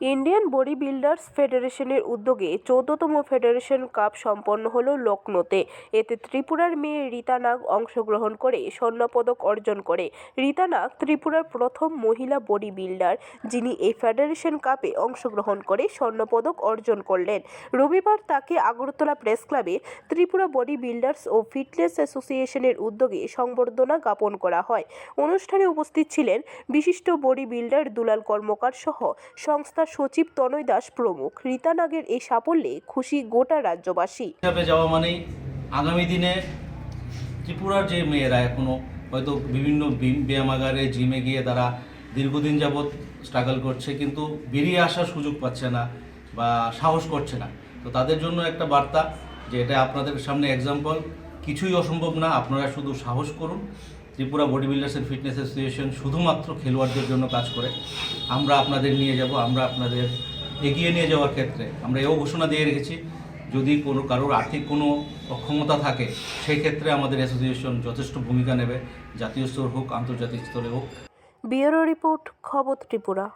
Indian body builders ফেডারেশনের উদ্যোগে চৌদ্দতম federation cup সম্পন্ন হলো লখনৌতে এতে ত্রিপুরার মেয়ে রীতা নাগ অংশগ্রহণ করে স্বর্ণপদক অর্জন করে। রীতা নাগ ত্রিপুরার প্রথম মহিলা বডি বিল্ডার যিনি এই ফেডারেশন কাপে অংশগ্রহণ করে স্বর্ণপদক অর্জন করলেন। রবিবার তাকে আগরতলা প্রেস ক্লাবে ত্রিপুরা বডি বিল্ডার্স ও ফিটনেস অ্যাসোসিয়েশনের উদ্যোগে সংবর্ধনা জ্ঞাপন করা হয়। অনুষ্ঠানে উপস্থিত ছিলেন বিশিষ্ট বডি বিল্ডার দুলাল কর্মকার সহ সংস্থার সচিব তনয় দাস প্রমুখ। রীতা নাগের এই সাফল্যে খুশি গোটা রাজ্যবাসী। হিসাবে যাওয়া মানেই আগামী দিনে ত্রিপুরার যে মেয়েরা এখনও হয়তো বিভিন্ন ব্যায়ামাগারে, জিমে গিয়ে তারা দীর্ঘদিন যাবৎ স্ট্রাগল করছে, কিন্তু বেরিয়ে আসার সুযোগ পাচ্ছে না বা সাহস করছে না। তো তাদের জন্য একটা বার্তা যে এটা আপনাদের সামনে এক্সাম্পল কিছুই অসম্ভব না, আপনারা শুধু সাহস করুন। Tripura body builders and fitness association শুধুমাত্র খেলোয়াড়দের জন্য কাজ করে। আমরা আপনাদের নিয়ে যাব, আমরা আপনাদের এগিয়ে নিয়ে যাওয়ার ক্ষেত্রে। আমরা এও ঘোষণা দিয়ে রেখেছি, যদি কোনো কারোর আর্থিক কোনো অক্ষমতা থাকে, সেই ক্ষেত্রে আমাদের অ্যাসোসিয়েশন যথেষ্ট ভূমিকা নেবে, জাতীয় স্তর হোক, আন্তর্জাতিক স্তরে হোক। ব্যুরো রিপোর্ট, খবর ত্রিপুরা।